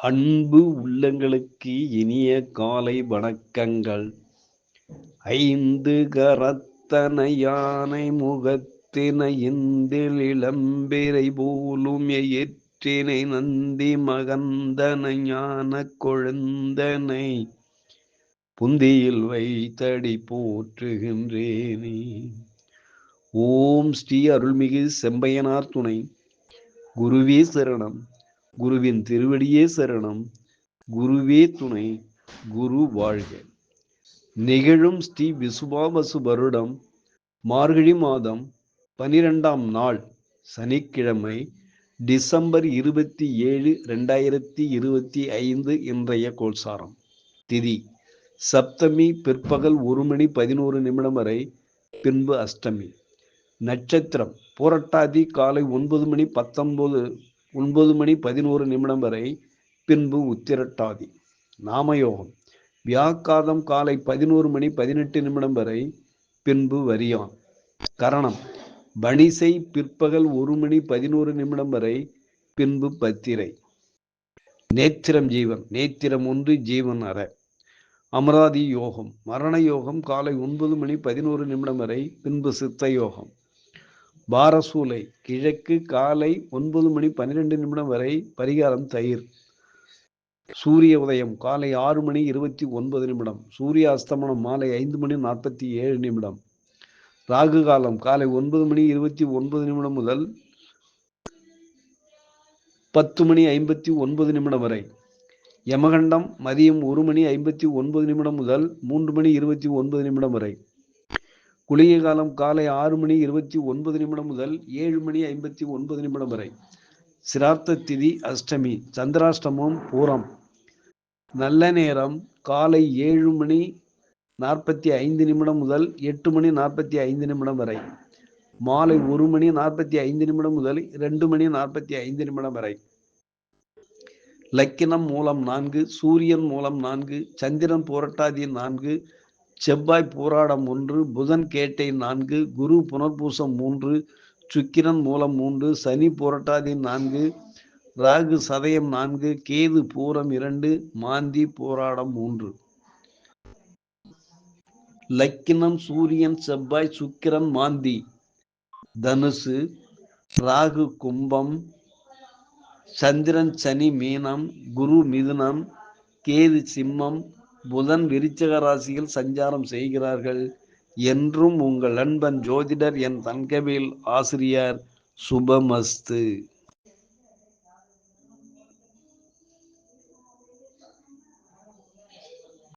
அன்பு உள்ளங்களுக்கு இனிய காலை வணக்கங்கள். ஐந்து கரத்தன யானை முகத்தின இந்தில் இளம்பிரை போலும் ஏற்றினை நந்தி மகந்தன ஞான கொழுந்தனை. புந்தியில் வைத்தடி போற்றுகின்றேனே. ஓம் ஸ்ரீ அருள்மிகு செம்பையனார் துணை. குருவே சரணம். குருவின் திருவடியே சரணம். குருவே துணை குரு வாழ்க. நிகழும் ஸ்ரீ விசுவாவசு வருடம் மார்கழி மாதம் பனிரெண்டாம் நாள் சனிக்கிழமை டிசம்பர் இருபத்தி ஏழு ரெண்டாயிரத்தி இருபத்தி ஐந்து இன்றைய கோல்சாரம் திதி சப்தமி பிற்பகல் ஒரு மணி பதினோரு நிமிடம் வரை பின்பு அஷ்டமி. நட்சத்திரம் புரட்டாதி காலை ஒன்பது மணி பத்தொன்பது ஒன்பது மணி பதினோரு நிமிடம் வரை பின்பு உத்திரட்டாதி. நாமயோகம். வியாக்காதம் காலை பதினோரு மணி பதினெட்டு நிமிடம் வரை பின்பு வரியான் கரணம். பணிசை பிற்பகல் ஒரு மணி பதினோரு நிமிடம் வரை பின்பு பத்திரை. நேத்திரம் ஜீவன். நேத்திரம் ஒன்று ஜீவன் அற. அமராதி யோகம். மரண யோகம் காலை ஒன்பது மணி பதினோரு நிமிடம் வரை பின்பு சித்த யோகம். பாரசூலை கிழக்கு காலை ஒன்பது மணி பன்னிரெண்டு நிமிடம் வரை பரிகாரம் தயிர். சூரிய உதயம் காலை ஆறு மணி இருபத்தி ஒன்பது நிமிடம். சூரிய அஸ்தமனம் மாலை ஐந்து மணி நாற்பத்தி ஏழு நிமிடம். ராகு காலம் காலை ஒன்பது மணி இருபத்தி ஒன்பது நிமிடம் முதல் பத்து மணி ஐம்பத்தி ஒன்பது நிமிடம் வரை. யமகண்டம் மதியம் ஒரு மணி ஐம்பத்தி ஒன்பது நிமிடம் முதல் மூன்று மணி இருபத்தி ஒன்பது நிமிடம் வரை. குளிய காலம் காலை ஆறு மணி இருபத்தி ஒன்பது நிமிடம் முதல் ஏழு மணி ஐம்பத்தி ஒன்பது நிமிடம் வரை. சிரார்த்த திதி அஷ்டமி சந்திராஷ்டமம் பூரம். நல்ல நேரம் காலை ஏழு மணி நாற்பத்தி ஐந்து நிமிடம் முதல் எட்டு மணி நாற்பத்தி ஐந்து நிமிடம் வரை. மாலை ஒரு மணி நாற்பத்தி ஐந்து நிமிடம் முதல் ரெண்டு மணி நாற்பத்தி ஐந்து நிமிடம் வரை. லக்கினம் மூலம் நான்கு சூரியன் மூலம் நான்கு சந்திரன் புரட்டாதி நான்கு செவ்வாய் போராடம் ஒன்று புதன் கேட்டை நான்கு குரு புனர்பூசம் மூன்று சுக்கிரன் மூலம் மூன்று சனி புரட்டாதி நான்கு ராகு சதயம் நான்கு கேது பூரம் இரண்டு மாந்தி போராடம் மூன்று. லக்கினம் சூரியன் செவ்வாய் சுக்கிரன் மாந்தி. தனுசு ராகு கும்பம் சந்திரன் சனி மீனம் குரு மிதுனம் கேது சிம்மம் புதன் விருச்சக ராசியில் சஞ்சாரம் செய்கிறார்கள். என்றும் உங்கள் அன்பன் ஜோதிடர் என் தன்கவேல் ஆசிரியர் சுபமஸ்து.